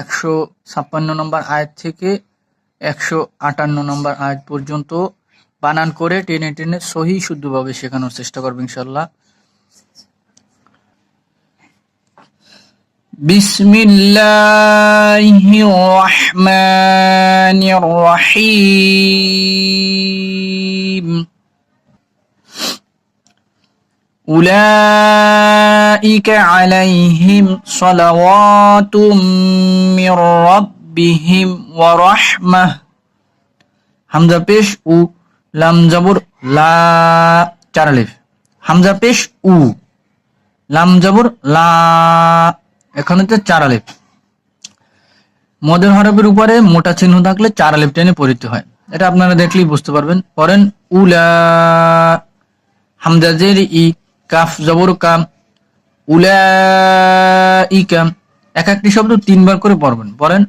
একশো ছাপ্পান্ন নম্বর আয়াত থেকে একশো আটান্ন নম্বর আয়াত পর্যন্ত বানান করে টেনে টেনে সহি শুদ্ধভাবে শেখানোর চেষ্টা করবে ইনশাল্লাহ بسم الله الرحمن الرحيم أولئك عليهم صلوات من ربهم ورحمة হামজা পেশ উ লাম জবর লা চার আলিফ হামজা পেশ উ লাম জবর লা এখানে তো চার আলিফ মদের হরফের উপরে মোটা চিহ্ন থাকলে চার আলিফ টেনে পড়িতে হয় এটা আপনারা দেখলেই বুঝতে পারবেন পড়েন উলা হামজা জের ই কাফ জবর কাম উলা ই কাম এক একটি শব্দ তিনবার করে পড়বেন। পড়েন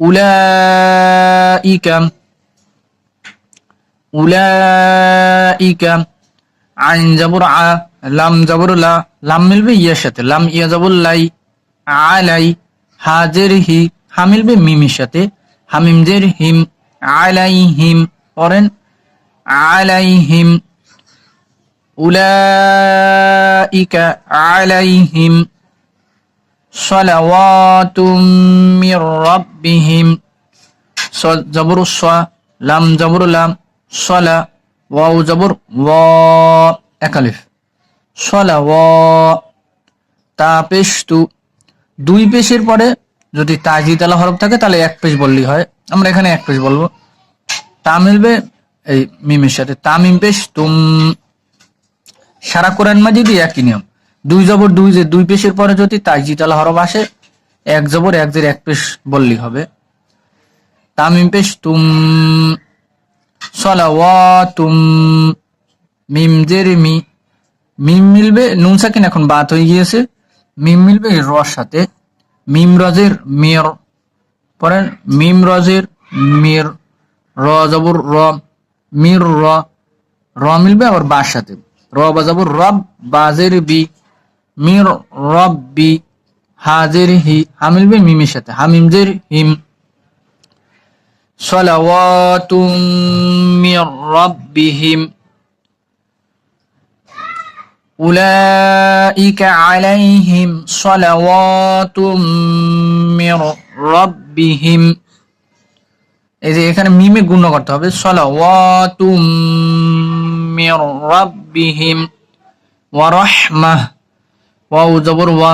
উলা ই কাম উলা ই কাম আইন জবর আ, লাম জবর লা। লাম মিলবে ইয়ার সাথে। লাম ইয়া জবর লাই আলাই হাজের হি হা। মিলবে মিমের সাথে। হামিম জের হিম আলাই হিম। পড়েন আলাই হিম। أولئك عليهم صلوات من ربهم ص- জবর স লাম জবর লাম সলা ওয়াও জবর ওয়া একালিফ সলা ওয়া তা পেশ তু দুই পেশের পরে যদি তাজি তালা হরফ থাকে তাহলে এক পেশ বললেই হয় আমরা এখানে এক পেশ বলবো তা মিলবে এই মিমের সাথে তামিম পেশ তুম সারা কোরআন মাজিদই একই নিয়ম। দুই জবর দুই যে দুই পেশের পরে যদি তাজি তালা হরফ আসে, এক জবর এক জের এক পেশ বললেই হবে। তামিম পেশ তুম, সলাওয়াতুম, মিম জের মি মিম মিলবে, নুন সাকিন এখন বাত হয়ে গিয়েছে। মিম মিলবে রর সাথে। মিম রজের মেয়র পরেন মিম রজের মির, র জবর র, মির র র মিলবে আবার বার সাথে। র বাজাবর রব বাজের বি মির রব বি হাজের হি হা মিলবে মিমের সাথে হামিম জের হিম সলাওয়াতুম মির রব্বিহিম أولئك عليهم صلوات من ربهم এই যে এখানে মিমে গুণ করতে হবে সলাওয়াতুম ওয়াও জবর ওয়া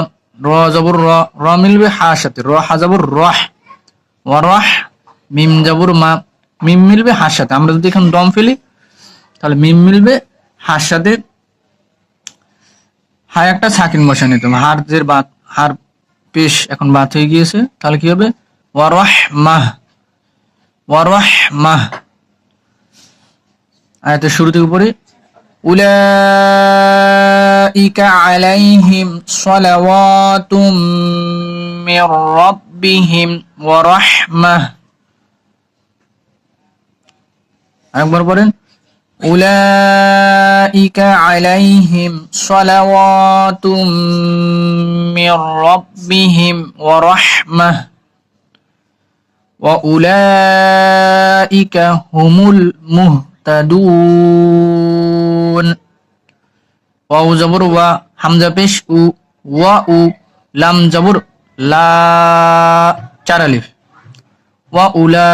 র জবর র র মিলবে হা সাথে র হা জবর রহ ওয়া রহ মিম জবর মা মিম মিলবে হার সাথে আমরা যদি এখানে দম ফেলি, তাহলে মিম মিলবে হার সাথে হায়, একটা সাকিন বসা নিতে হবে হার জের বাত হার পেশ এখন বাত হয়ে গিয়েছে, তাহলে কি হবে? ওয়া রাহমাহ ওয়া রাহমাহ। আয়াতের শুরু থেকে পড়ি أولئك عليهم صلوات من ربهم ورحمة আরেকবার বলেন أولئك عليهم صلوات من ربهم ورحمة وأولئك هم المهتدون ওয়াও জবর ওয়া হামজা পেশ উ ওয়া উ লাম জবর লা চার আলিফ ওয়া উলা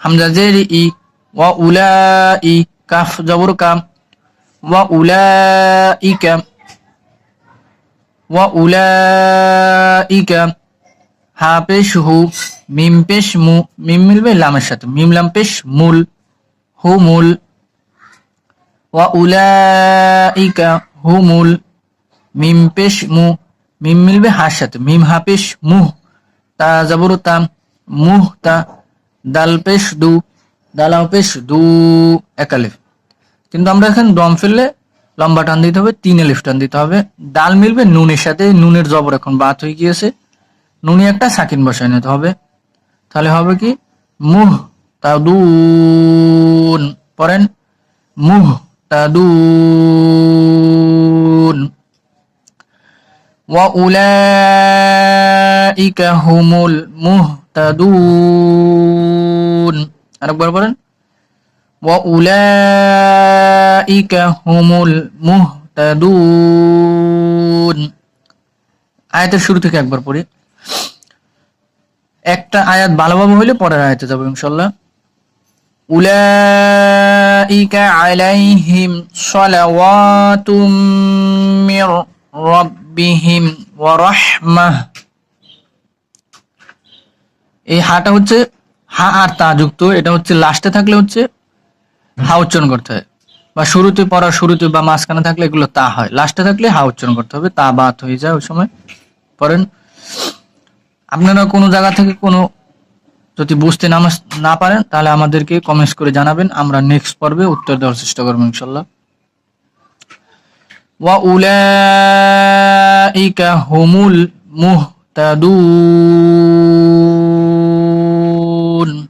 হামজা জের ই ওয়া উলা ই কাফ জবর কাম ওয়া উলা ই কাম ওয়া উলা ই কাম হা পেশ হু মিম পেশ মু মিম মিলবে লামের সাথে মিম লাম পেশ মূল হু মূল ওয়াউলাইকা হুমুল মিম পেশ মু মিম মিলবে হার সাথে, মিম হা পেশ মুহ তা জাবর তাম মুহ তা, দাল পেশ দু দালাও পেশ দু একালিফ কিন্তু আমরা এখন দম ফেললে লম্বা টান দিতে হবে, তিন এলিফ টান দিতে হবে। ডাল মিলবে নুনের সাথে, নুনের জবর এখন বাত হয়ে গিয়েছে। নুনি একটা সাকিন বসায় নিতে হবে। তাহলে হবে কি? মুহ তাদুন পড়েন মুহতাদুন وأولئك هم المهتدون আরেকবার বলেন وأولئك هم المهتدون আয়াতের শুরু থেকে একবার পড়ি একটা আয়াত ভালোভাবে হইলে পরের আয়াতে যাবো ইনশাল্লাহ أولئك عليهم صلوات من ربهم ورحمة এই হাটা হচ্ছে হা আর তা যুক্ত এটা হচ্ছে লাস্টে থাকলে হচ্ছে হা উচ্চারণ করতে হয় বা শুরুতে পড়া শুরুতে বা মাঝখানে থাকলে এগুলো তা হয় লাস্টে থাকলে হা উচ্চারণ করতে হবে তা বাত হয়ে যায় ওই সময় পড়েন আপনারা কোনো জায়গা থেকে কোনো যদি বুঝতে না না পারেন, তাহলে আমাদেরকে কমেন্টস করে জানাবেন। আমরা নেক্সট পর্বে উত্তর দেওয়ার চেষ্টা করব ইনশাল্লাহ। ওয়া উলাইকা হুমুল মুহতাদুন।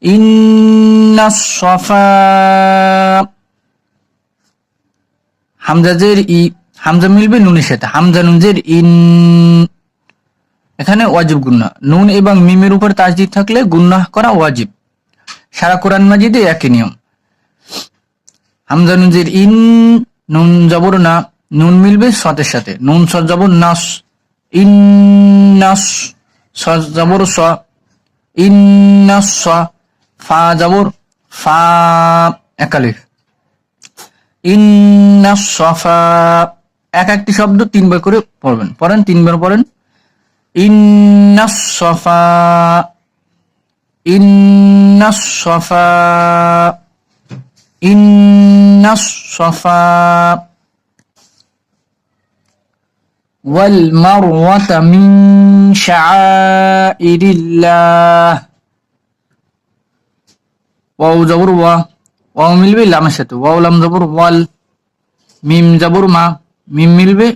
ইন্নাস সাফা হামজাজের ই হামজা মিলবে নুনের সাথে। হামজা নুনজের ইন এখানে ওয়াজিব গুন্না। নুন এবং মিমের উপর তাজদিদ থাকলে গুন্না করা ওয়াজিব। সারা কোরআন মাজিদে একই নিয়ম। হামজা নুনজের ইন, নুন জবর না, নুন মিলবে সতের সাথে। নুন স জবর নাস, ইন নাস স জবর স, ইন নাস স, ফা জবর, ফা একালিফ ইন্না সফা এক একটি শব্দ তিনবার করে পড়বেন। পড়েন, তিনবার পড়েন। ইন্না সফা ইন্না সফা ইন্না সফা والمروة من شعائر الله ওয়াও জবর ওয়া ওয়াও মিলবে লামের সাথে ওয়াও লাম জবর ওয়াল মিম জবর মা মিম মিলবে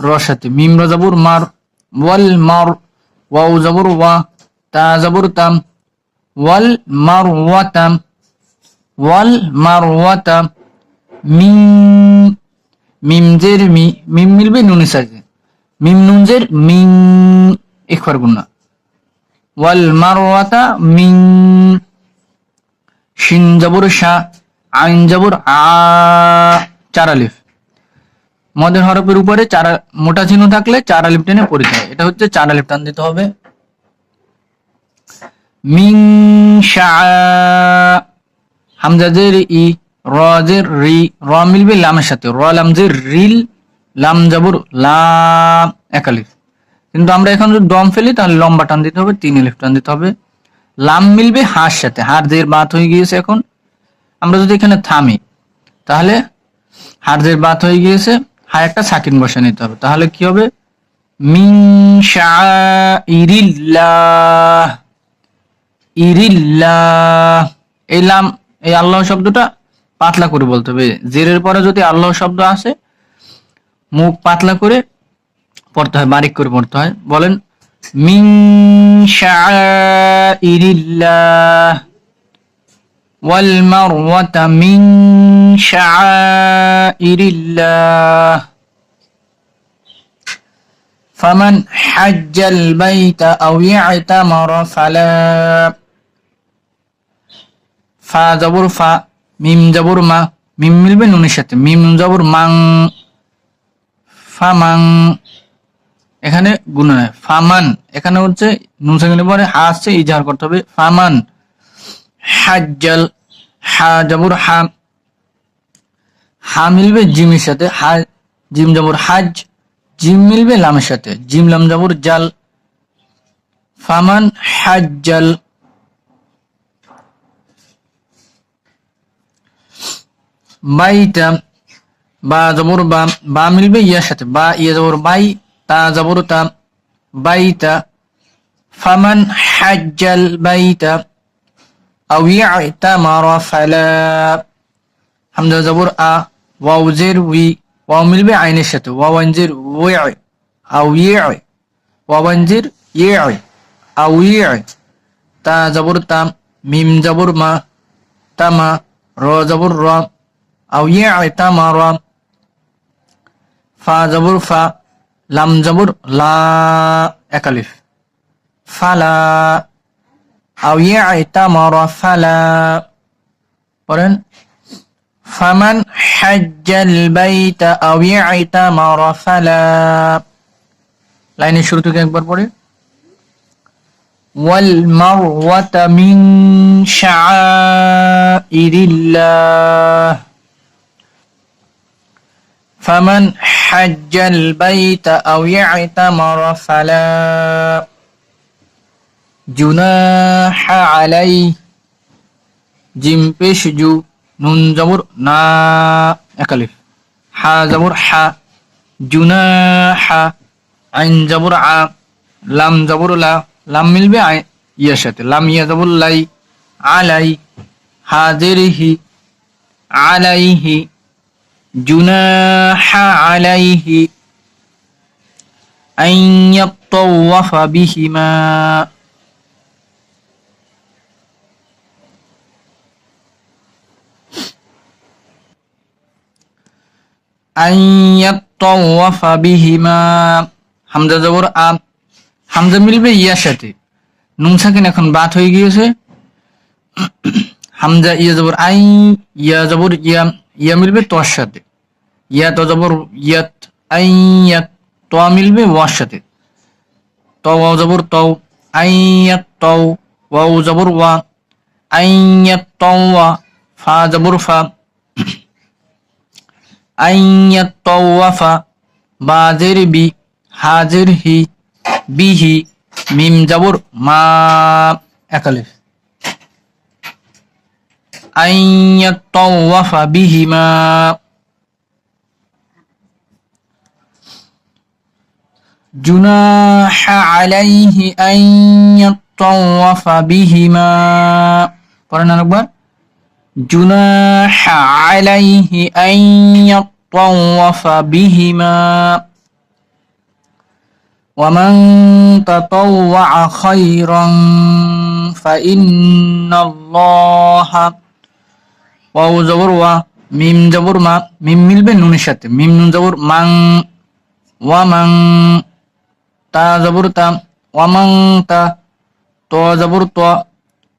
র সাথে মিম র জবর মার ওয়াল মার ওয়াও জবর ওয়া, তা জবর তাম। ওয়াল মার তাম। ওয়াল মার ওয়া তাম। মিম মিম জের মি, মিম মিলবে নুনের সাথে মিম নুন জের মিং একবার গুণা। ওয়াল মার ওয়াতা মিং শিন জবর শাহ, আইন জবর আ, চার আলিফ। মদের হরফের উপরে চার, মোটা চিহ্ন থাকলে চার আলিফ টেনে পড়িতে হয় এটা হচ্ছে চার আলিফ দিতে হবে। মিং হামজাজের ই রজের রি, র মিলবে লামের সাথে। র লামজের রিল, লাম, জবর লাম এক কিন্তু আমরা এখন যদি দম ফেলি, তাহলে লম্বা টান দিতে হবে, তিন আলিফ টান দিতে হবে। লাম মিলবে হার সাথে। হার দের বাত হয়ে গিয়েছে এখন। আমরা যদি এখানে থামি, তাহলে হার দের বাত হয়ে গিয়েছে। হা একটা সাকিন বসা নিতে হবে। তাহলে কি হবে? মিং শাইরিল্লাহ এই এই আল্লাহ শব্দটা পাতলা করে বলতে হবে। জেরের পরে যদি আল্লাহ শব্দ আসে, মুখ পাতলা করে পড়তে হয়, বারিক করে পড়তে হয়। বলেন, মিন ইরিল্লা ওয়াল মারওয়াতা মিং شعائر الله فمن حج البيت أو اعتمر فلا ফা জবর ফা মিম জবর মা মিম মিলবে নুনের সাথে মিম জবর মাং ফামাং এখানে গুণ নয় ফামান এখানে হচ্ছে নুন সেকেন্ডে পরে হা আসছে ইজাহার করতে হবে ফামান হাজ্জাল হা জবর হা হা মিলবে জিমের সাথে, হা, জিম জবর হাজ, জিম মিলবে লামের সাথে, জিম লাম জবর জাল। ফামান হাজ্জাল। বাইটা বা জবর বা বা মিলবে ইয়ার সাথে, বা ইয়া জবর বাই, তা জবর তা বাইতা। ফামান হাজ্জাল বাইতা, আও ইয়াতামারা ফালা। হামজা জবর আ ওয়াও জের উই ওয়াও মিলবে আইনের সাথে ওয়াও আনজের ওই আও ইয়ে ওয়াও আনজের ইয়ে আও ইয়ে তা জবর তা মিম জবর মা তামা র জবর র আও ইয়ে তামারা ফা জবর ফা লাম জবর লা একালিফ ফালা আও ইয়াতামারা ফালা পড়েন ফামান হাজ্জাল বাইতা আও ইয়াতামারা ফালা লাইনের শুরু থেকে একবার পড়ে والمروة من شعائر الله فمن حج البيت أو اعتمر فلا جناح عليه জিম পেশ জু নুন জামুর না একালিফ। হা জামুর হা, জুনা হা, আইন জামুর আ, লাম জামুর লা, লাম মিলবে আই, ইয়ার সাথে। লাম ইয়া জামুর লাই, আলাই, হাজেরিহি, আলাইহি জুনাহা আলাইহি, আইন ইয়াত্তাওয়াফা বিহিমা। আইয়াত্তাওয়াফা বিহিমা। হামজা জবর আত হামজা মিলবে ইয়ার সাথে। নুন সাকিন এখন বাত হয়ে গিয়েছে। হামজা ইয়া জবর আই, ইয়া জবর ইয়া ইয়া মিলবে তোর সাথে। ইয়া তো জবর ইয়াত, আই ইয়াত তো মিলবে ওয়ার সাথে। তো ওয়া জবর তও আই ইয়াত তও ওয়া জবর ওয়া। আই ইয়াত তও ওয়া, ফা জবর ফা। আই ইয়াত তও ওয়া ফা বাজের বি হাজের হি বিহি মিম জবর মা একালিফ أن يطوف بهما جناح عليه أن يطوف بهما قرأنا نكبر جناح عليه أن يطوف بهما ومن تطوع خيرا فإن الله ওয়াও জবর ওয়া মিম জবর মা মিম মিলবে নুনের সাথে মিম নুন জবর মাং ওয়া মাং তা জবর তা ওয়া মাং তা ত জবর ত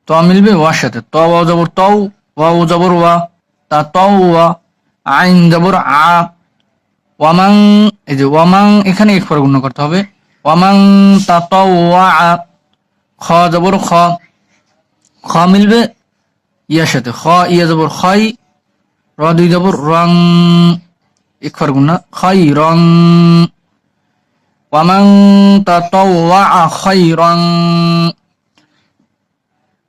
ত মিলবে ওয়ার সাথে ত ওয়াও জবর তও ওয়াও জবর ওয়া তা তও ওয়া আইন জবর আ ওয়ামাং এই যে ওয়ামাং এখানে এক পরে গুণ করতে হবে। ওয়ামাং তা ত ওয়া খ জবর খ খ মিলবে ইয়ার সাথে। খ ইয়া জবর খই র দুই জবর রং এক ইকফার গুণা খই রং ওয়ামাং তাতাওয়া খাইরান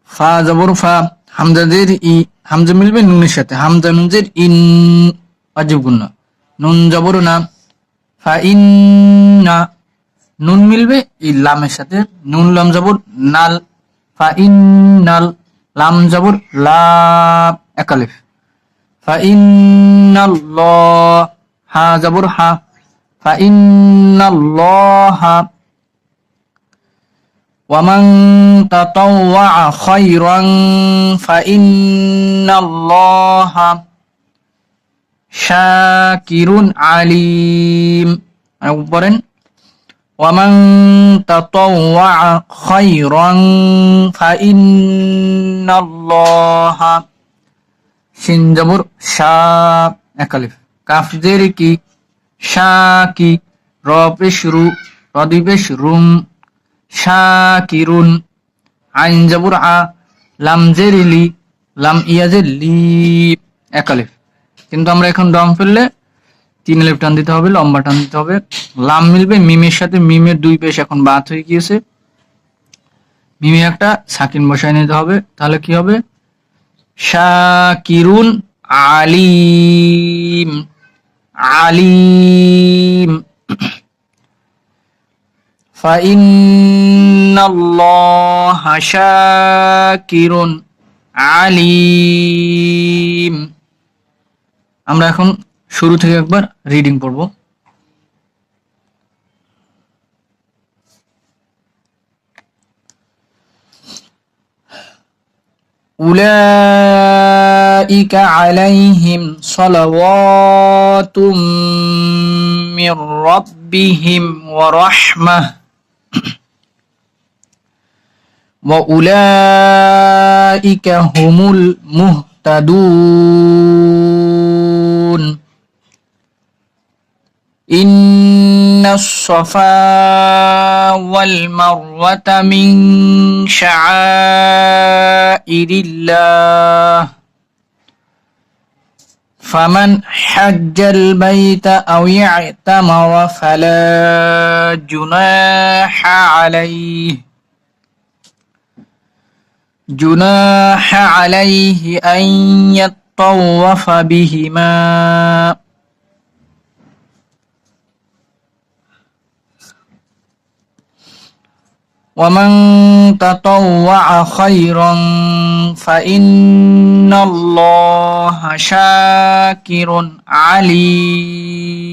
ফা জবর ফা হামজাদের ই, হামজা মিলবে নুনের সাথে। হামজা নুনজের ইন অজব গুণা নুন জবর না। ফা ইন না নুন মিলবে ই লামের সাথে। নুন লাম জবর, নাল। ফা ইন নাল লাম জবর লা একালিফ ফা ইন্নাল্লাহ, হা জবর, হা। ফা ইন্নাল্লাহা ومن تطوع خيرا فإن الله شاكر عليم أكبرن ومن تطوع خيرا فإن الله সিনজাবুর শা একালিফ কাফ জের কি শা কি র পেশ রু রদিবেশ রুম শাকিরুন। আইন জাবুর আ লাম জের লি লাম ইয়াজের লি একালিফ কিন্তু আমরা এখন ডম ফেললে তিন লেফ টান দিতে হবে, লম্বা টান দিতে হবে। লাম মিলবে মিমের সাথে, মিমের দুই পেশ এখন বাদ হয়ে গিয়েছে। মিমে একটা সাকিন বসায় নিতে হবে, তাহলে কি হবে? শাকিরুন আলিম আলিম। فإن الله شاكر আলিম আমরা এখন শুরু থেকে একবার রিডিং পড়ব أولئك عليهم صلوات من ربهم ورحمة وأولئك هم المهتدون. إن الصفا والمروة من شعائر الله. فمن حج البيت أو اعتمر فلا جناح عليه. جناح عليه أن يطوف بهما ومن تطوع خيرا فإن الله شاكر عليم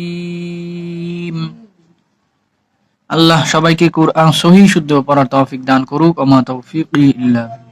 আল্লাহ সবাইকে কোরআন সহি শুদ্ধ পড়ার তৌফিক দান করুক আমা তৌফিক ইল্লা বিল্লাহ।